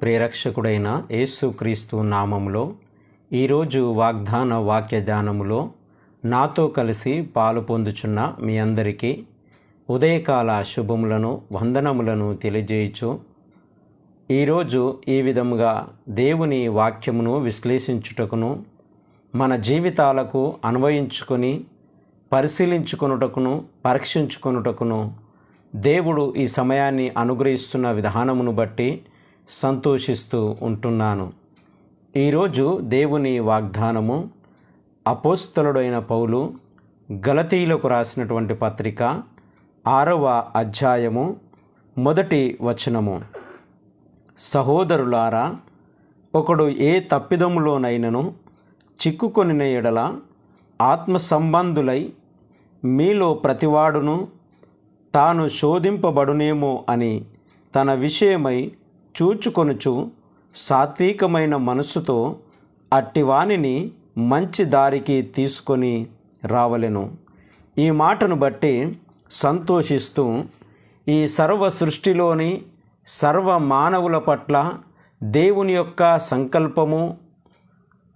ప్రేరక్షకుడైన యేసుక్రీస్తు నామములో ఈరోజు వాగ్దాన వాక్యదానములో నాతో కలిసి పాలు పొందుచున్న మీ అందరికీ ఉదయకాల శుభములను వందనములను తెలియజేయచ్చు ఈరోజు ఈ విధముగా దేవుని వాక్యమును విశ్లేషించుటకును మన జీవితాలకు అన్వయించుకొని పరిశీలించుకొనుటకును పరీక్షించుకొనుటకును దేవుడు ఈ సమయాన్ని అనుగ్రహిస్తున్న విధానమును బట్టి సంతోషిస్తూ ఉంటున్నాను. ఈరోజు దేవుని వాగ్దానము అపోస్తలుడైన పౌలు గలతీయులకు రాసినటువంటి పత్రిక ఆరవ అధ్యాయము మొదటి వచనము. సహోదరులారా ఒకడు ఏ తప్పిదములోనైనను చిక్కుకొనిన ఎడల ఆత్మ సంబంధులై మీలో ప్రతివాడును తాను శోధింపబడునేమో అని తన విషయమై చూచుకొనుచు సాత్వికమైన మనస్సుతో అట్టివానిని మంచి దారికి తీసుకొని రావలెను. ఈ మాటను బట్టి సంతోషిస్తూ ఈ సర్వ సృష్టిలోని సర్వ మానవుల పట్ల దేవుని యొక్క సంకల్పము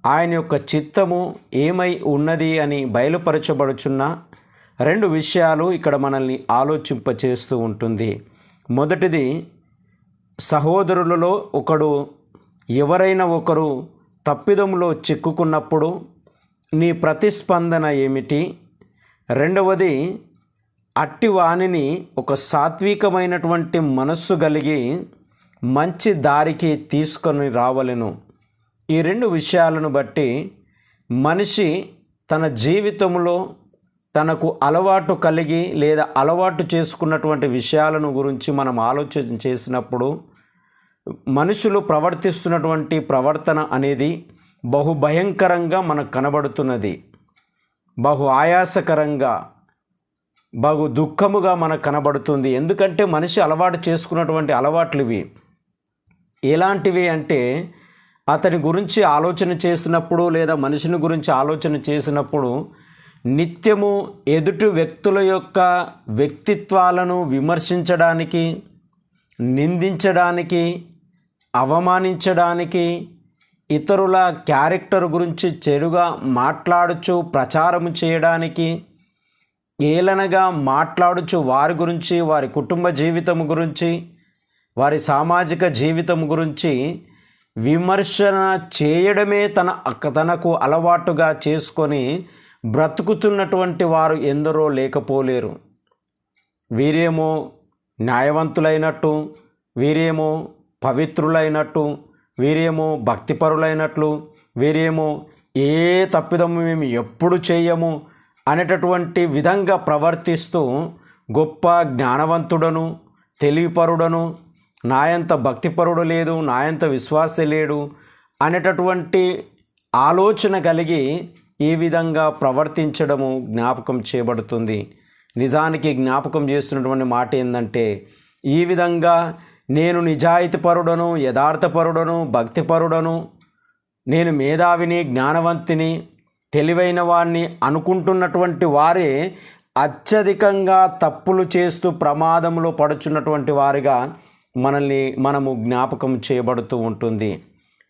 ఆయన యొక్క చిత్తము ఏమై ఉన్నది అని బయలుపరచబడుచున్న రెండు విషయాలు ఇక్కడ మనల్ని ఆలోచింపచేస్తూ ఉంటుంది. మొదటిది సహోదరులలో ఒకడు ఎవరైనా ఒకరు తప్పిదంలో చిక్కుకున్నప్పుడు నీ ప్రతిస్పందన ఏమిటి? రెండవది అట్టి వాణిని ఒక సాత్వికమైనటువంటి మనస్సు కలిగి మంచి దారికి తీసుకొని రావలెను. ఈ రెండు విషయాలను బట్టి మనిషి తన జీవితంలో తనకు అలవాటు కలిగి లేదా అలవాటు చేసుకున్నటువంటి విషయాలను గురించి మనం ఆలోచన చేసినప్పుడు మనుషులు ప్రవర్తిస్తున్నటువంటి ప్రవర్తన అనేది బహు భయంకరంగా మనకు కనబడుతున్నది. బహు ఆయాసకరంగా బహు దుఃఖముగా మనకు కనబడుతుంది. ఎందుకంటే మనిషి అలవాటు చేసుకున్నటువంటి అలవాట్లు ఇవి. ఎలాంటివి అంటే అతని గురించి ఆలోచన చేసినప్పుడు లేదా మనిషిని గురించి ఆలోచన చేసినప్పుడు నిత్యము ఎదుటి వ్యక్తుల యొక్క వ్యక్తిత్వాలను విమర్శించడానికి నిందించడానికి అవమానించడానికి ఇతరుల క్యారెక్టర్ గురించి చెడుగా మాట్లాడుచు ప్రచారం చేయడానికి ఏలనగా మాట్లాడుచు వారి గురించి వారి కుటుంబ జీవితం గురించి వారి సామాజిక జీవితం గురించి విమర్శన చేయడమే తన తనకు అలవాటుగా చేసుకొని బ్రతుకుతున్నటువంటి వారు ఎందరో లేకపోలేరు. వీరేమో న్యాయవంతులైనట్టు వీరేమో పవిత్రులైనట్టు వీరేమో భక్తిపరులైనట్లు వీరేమో ఏ తప్పిదము మేము ఎప్పుడు చేయము అనేటటువంటి విధంగా ప్రవర్తిస్తూ గొప్ప జ్ఞానవంతుడను తెలివిపరుడను నాయంత భక్తిపరుడు లేదు నాయంత విశ్వాస లేడు అనేటటువంటి ఆలోచన కలిగి ఈ విధంగా ప్రవర్తించడము జ్ఞాపకం చేయబడుతుంది. నిజానికి జ్ఞాపకం చేస్తున్నటువంటి మాట ఏంటంటే ఈ విధంగా నేను నిజాయితీపరుడను యథార్థపరుడను భక్తిపరుడను నేను మేధావిని జ్ఞానవంతిని తెలివైన వాడిని అనుకుంటున్నటువంటి వారే అత్యధికంగా తప్పులు చేస్తూ ప్రమాదంలో పడుచున్నటువంటి వారిగా మనల్ని మనము జ్ఞాపకం చేయబడుతూ ఉంటుంది.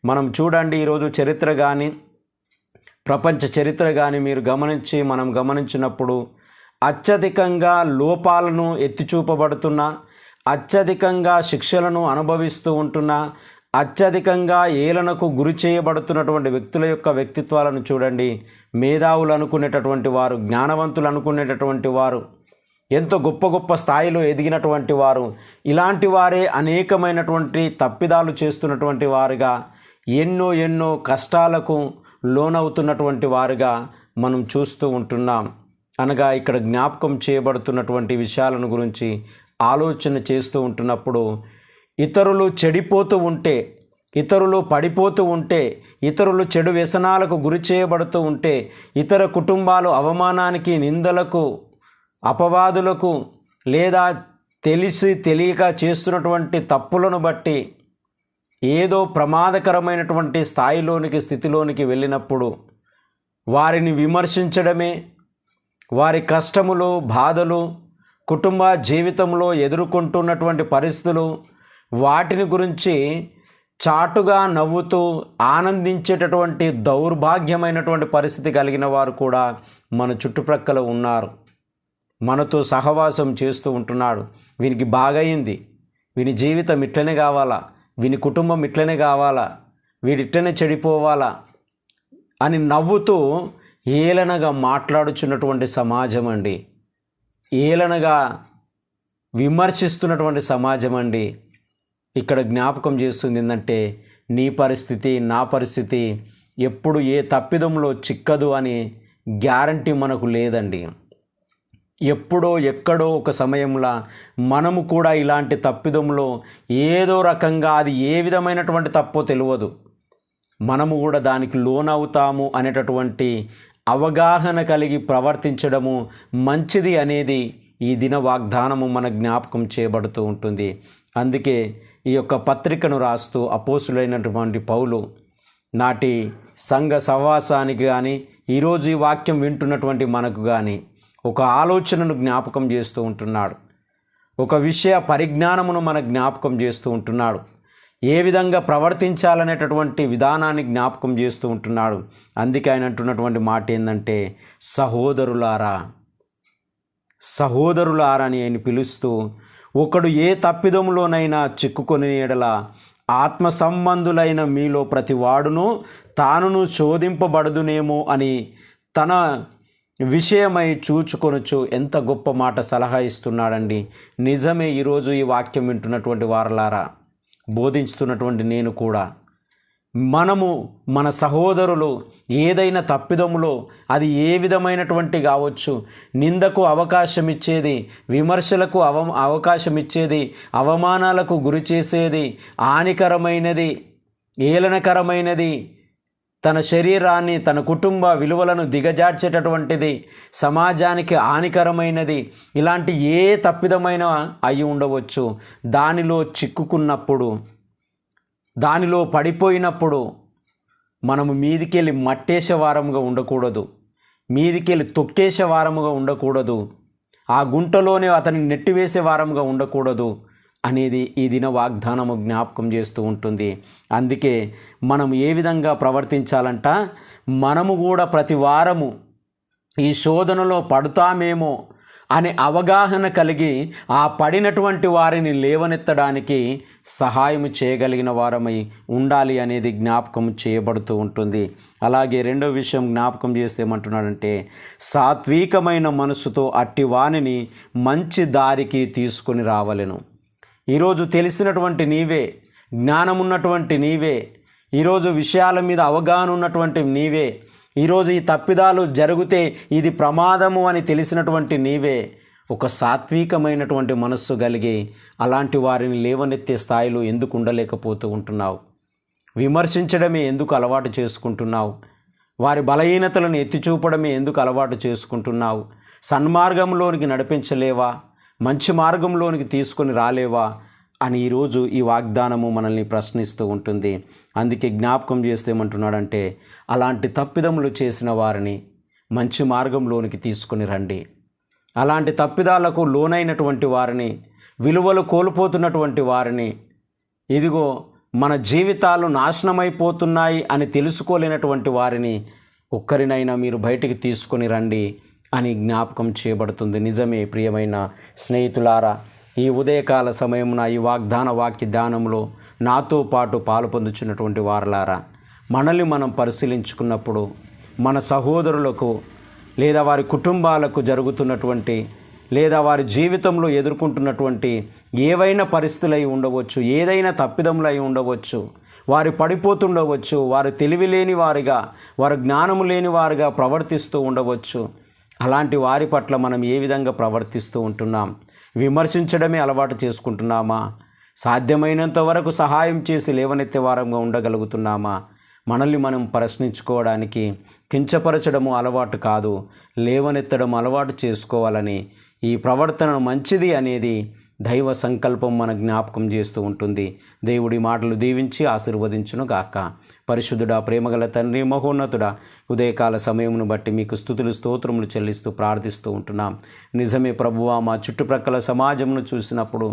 మనం చూడండి ఈరోజు చరిత్ర కానీ ప్రపంచ చరిత్ర కానీ మీరు గమనించి మనం గమనించినప్పుడు అత్యధికంగా లోపాలను ఎత్తి చూపబడుతున్న అత్యధికంగా శిక్షలను అనుభవిస్తూ ఉంటున్న అత్యధికంగా ఏలనకు గురి చేయబడుతున్నటువంటి వ్యక్తుల యొక్క వ్యక్తిత్వాలను చూడండి. మేధావులు అనుకునేటటువంటి వారు జ్ఞానవంతులు అనుకునేటటువంటి వారు ఎంతో గొప్ప గొప్ప స్థాయిలో ఎదిగినటువంటి వారు ఇలాంటి వారే అనేకమైనటువంటి తప్పిదాలు చేస్తున్నటువంటి వారుగా ఎన్నో ఎన్నో కష్టాలకు లోనవుతున్నటువంటి వారుగా మనం చూస్తూ ఉంటున్నాం. అనగా ఇక్కడ జ్ఞాపకం చేయబడుతున్నటువంటి విషయాలను గురించి ఆలోచన చేస్తూ ఉంటున్నప్పుడు ఇతరులు చెడిపోతూ ఉంటే ఇతరులు పడిపోతూ ఉంటే ఇతరులు చెడు వ్యసనాలకు గురి చేయబడుతూ ఉంటే ఇతర కుటుంబాలు అవమానానికి నిందలకు అపవాదులకు లేదా తెలిసి తెలియక చేస్తున్నటువంటి తప్పులను బట్టి ఏదో ప్రమాదకరమైనటువంటి స్థాయిలోనికి స్థితిలోనికి వెళ్ళినప్పుడు వారిని విమర్శించడమే వారి కష్టములు బాధలు కుటుంబ జీవితంలో ఎదుర్కొంటున్నటువంటి పరిస్థితులు వాటిని గురించి చాటుగా నవ్వుతూ ఆనందించేటటువంటి దౌర్భాగ్యమైనటువంటి పరిస్థితి కలిగిన వారు కూడా మన చుట్టుప్రక్కల ఉన్నారు. మనతో సహవాసం చేస్తూ ఉంటున్నాడు. వీనికి బాగయింది. వీని జీవితం ఇట్లనే కావాలా? వీని కుటుంబం ఇట్లనే కావాలా? వీడిట్లనే చెడిపోవాలా? అని నవ్వుతూ ఏలనగా మాట్లాడుచున్నటువంటి సమాజం అండి ఏలనగా విమర్శిస్తున్నటువంటి సమాజం అండి ఇక్కడ జ్ఞాపకం చేస్తుంది ఏంటంటే నీ పరిస్థితి నా పరిస్థితి ఎప్పుడు ఏ తప్పిదంలో చిక్కదు అని గ్యారంటీ మనకు లేదండి. ఎప్పుడో ఎక్కడో ఒక సమయంలో మనము కూడా ఇలాంటి తప్పిదంలో ఏదో రకంగా అది ఏ విధమైనటువంటి తప్పో తెలియదు. మనము కూడా దానికి లోనవుతాము అనేటటువంటి అవగాహన కలిగి ప్రవర్తించడము మంచిది అనేది ఈ దిన వాగ్దానము మన జ్ఞాపకం చేయబడుతూ ఉంటుంది. అందుకే ఈ యొక్క పత్రికను రాస్తూ అపోసులైనటువంటి పౌలు నాటి సంఘ సహవాసానికి కానీ ఈరోజు ఈ వాక్యం వింటున్నటువంటి మనకు కానీ ఒక ఆలోచనను జ్ఞాపకం చేస్తూ ఉంటున్నాడు. ఒక విషయ పరిజ్ఞానమును మన జ్ఞాపకం చేస్తూ ఉంటున్నాడు. ఏ విధంగా ప్రవర్తించాలనేటటువంటి విధానాన్ని జ్ఞాపకం చేస్తూ ఉంటున్నాడు. అందుకే ఆయన అంటున్నటువంటి మాట ఏంటంటే సహోదరులారా సహోదరులారా అని ఆయన పిలుస్తూ ఒకడు ఏ తప్పిదములోనైనా చిక్కుకొని ఎడల ఆత్మ సంబంధులైన మీలో ప్రతి వాడును తానును శోధింపబడదునేమో అని తన విషయమై చూచుకొనొచ్చు ఎంత గొప్ప మాట సలహా ఇస్తున్నాడండి. నిజమే ఈరోజు ఈ వాక్యం వింటున్నటువంటి వారలారా బోధించుతున్నటువంటి నేను కూడా. మనము మన సహోదరులు ఏదైనా తప్పిదములో అది ఏ విధమైనటువంటి కావచ్చు నిందకు అవకాశం ఇచ్చేది విమర్శలకు అవ అవకాశం ఇచ్చేది అవమానాలకు గురి చేసేది హానికరమైనది ఏలనకరమైనది తన శరీరాన్ని తన కుటుంబ విలువలను దిగజార్చేటటువంటిది సమాజానికి హానికరమైనది ఇలాంటి ఏ తప్పిదమైన అయి ఉండవచ్చు. దానిలో చిక్కుకున్నప్పుడు దానిలో పడిపోయినప్పుడు మనము మీదికెళ్ళి మట్టేసే వారముగా ఉండకూడదు. మీదికెళ్ళి తొక్కేసే వారముగా ఉండకూడదు. ఆ గుంటలోనే అతన్ని నెట్టివేసే వారముగా ఉండకూడదు. అనేది ఈ దిన వాగ్దానము జ్ఞాపకం చేస్తూ ఉంటుంది. అందుకే మనం ఏ విధంగా ప్రవర్తించాలంట? మనము కూడా ప్రతి వారము ఈ శోధనలో పడుతామేమో అనే అవగాహన కలిగి ఆ పడినటువంటి వారిని లేవనెత్తడానికి సహాయం చేయగలిగిన వారమై ఉండాలి అనేది జ్ఞాపకం చేయబడుతూ ఉంటుంది. అలాగే రెండో విషయం జ్ఞాపకం చేస్తే ఏమంటున్నాడంటే సాత్వికమైన మనసుతో అట్టి వాణిని మంచి దారికి తీసుకొని రావలెను. ఈరోజు తెలిసినటువంటి నీవే జ్ఞానం ఉన్నటువంటి నీవే ఈరోజు విషయాల మీద అవగాహన ఉన్నటువంటి నీవే ఈరోజు ఈ తప్పిదాలు జరిగితే ఇది ప్రమాదము అని తెలిసినటువంటి నీవే ఒక సాత్వికమైనటువంటి మనస్సు కలిగి అలాంటి వారిని లేవనెత్తే స్థాయిలో ఎందుకు ఉండలేకపోతూ ఉంటున్నావు? విమర్శించడమే ఎందుకు అలవాటు చేసుకుంటున్నావు? వారి బలహీనతలను ఎత్తి చూపడమే ఎందుకు అలవాటు చేసుకుంటున్నావు? సన్మార్గంలోనికి నడిపించలేవా? మంచి మార్గంలోనికి తీసుకొని రాలేవా అని ఈరోజు ఈ వాగ్దానము మనల్ని ప్రశ్నిస్తూ ఉంటుంది. అందుకే జ్ఞాపకం చేస్తే ఏమంటున్నాడంటే అలాంటి తప్పిదములు చేసిన వారిని మంచి మార్గంలోనికి తీసుకొని రండి. అలాంటి తప్పిదాలకు లోనైనటువంటి వారిని విలువలు కోల్పోతున్నటువంటి వారిని ఇదిగో మన జీవితాలు నాశనమైపోతున్నాయి అని తెలుసుకోలేనటువంటి వారిని ఒక్కరినైనా మీరు బయటికి తీసుకొని రండి. అని జ్ఞాపకం చేయబడుతుంది. నిజమే ప్రియమైన స్నేహితులారా ఈ ఉదయకాల సమయమున ఈ వాగ్దాన వాక్య దానంలో నాతో పాటు పాలు పొందుచున్నటువంటి వారలారా మనల్ని మనం పరిశీలించుకున్నప్పుడు మన సహోదరులకు లేదా వారి కుటుంబాలకు జరుగుతున్నటువంటి లేదా వారి జీవితంలో ఎదుర్కొంటున్నటువంటి ఏవైనా పరిస్థితులు అయి ఉండవచ్చు ఏదైనా తప్పిదములు అయి ఉండవచ్చు వారు పడిపోతుండవచ్చు వారు తెలివి లేని వారిగా వారు జ్ఞానము లేని వారుగా ప్రవర్తిస్తూ ఉండవచ్చు. అలాంటి వారి పట్ల మనం ఏ విధంగా ప్రవర్తిస్తూ ఉంటున్నాం? విమర్శించడమే అలవాటు చేసుకుంటున్నామా? సాధ్యమైనంత వరకు సహాయం చేసి లేవనెత్తే వారంగా ఉండగలుగుతున్నామా? మనల్ని మనం ప్రశ్నించుకోవడానికి కించపరచడము అలవాటు కాదు లేవనెత్తడం అలవాటు చేసుకోవాలని ఈ ప్రవర్తన మంచిది అనేది దైవ సంకల్పం మన జ్ఞాపకం చేస్తూ ఉంటుంది. దేవుడి మాటలు దీవించి ఆశీర్వదించును గాక. పరిశుద్ధుడా ప్రేమగల తండ్రి మహోన్నతుడా ఉదయకాల సమయమును బట్టి మీకు స్థుతులు స్తోత్రములు చెల్లిస్తూ ప్రార్థిస్తూ ఉంటున్నాం. నిజమే ప్రభువా మా చుట్టుప్రక్కల సమాజమును చూసినప్పుడు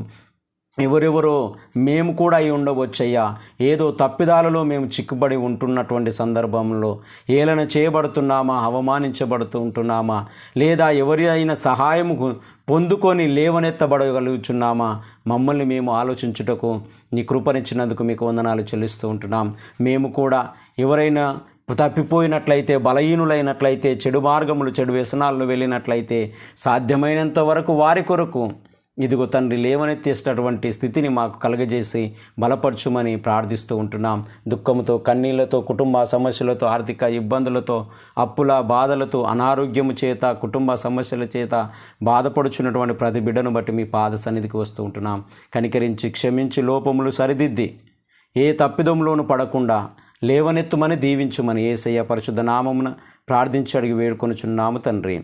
ఎవరెవరో మేము కూడా అయి ఉండవచ్చయ్యా. ఏదో తప్పిదాలలో మేము చిక్కుబడి ఉంటున్నటువంటి సందర్భంలో ఏలన చేయబడుతున్నామా అవమానించబడుతూ ఉంటున్నామా లేదా ఎవరి అయిన సహాయము పొందుకొని లేవనెత్తబడగలుగుచున్నామా? మమ్మల్ని మేము ఆలోచించుటకు నీ కృపనిచ్చినందుకు మీకు వందనాలు చెల్లిస్తూ ఉంటున్నాం. మేము కూడా ఎవరైనా తప్పిపోయినట్లయితే బలహీనులైనట్లయితే చెడు మార్గములు చెడు వ్యసనాలను వెళ్ళినట్లయితే సాధ్యమైనంత వరకు వారి కొరకు ఇదిగో తండ్రి లేవనెత్తేసినటువంటి స్థితిని మాకు కలగజేసి బలపరచుమని ప్రార్థిస్తూ ఉంటున్నాం. దుఃఖంతో కన్నీళ్ళతో కుటుంబ సమస్యలతో ఆర్థిక ఇబ్బందులతో అప్పుల బాధలతో అనారోగ్యము చేత కుటుంబ సమస్యల చేత బాధపడుచున్నటువంటి ప్రతి బిడ్డను బట్టి మీ పాద సన్నిధికి వస్తూ ఉంటున్నాం. కనికరించి క్షమించి లోపములు సరిదిద్ది. ఏ తప్పిదంలోనూ పడకుండా లేవనెత్తుమని దీవించుమని ఏసయ్య పరిశుద్ధ నామమున ప్రార్థించి అడిగి వేడుకొనుచున్నాము తండ్రి.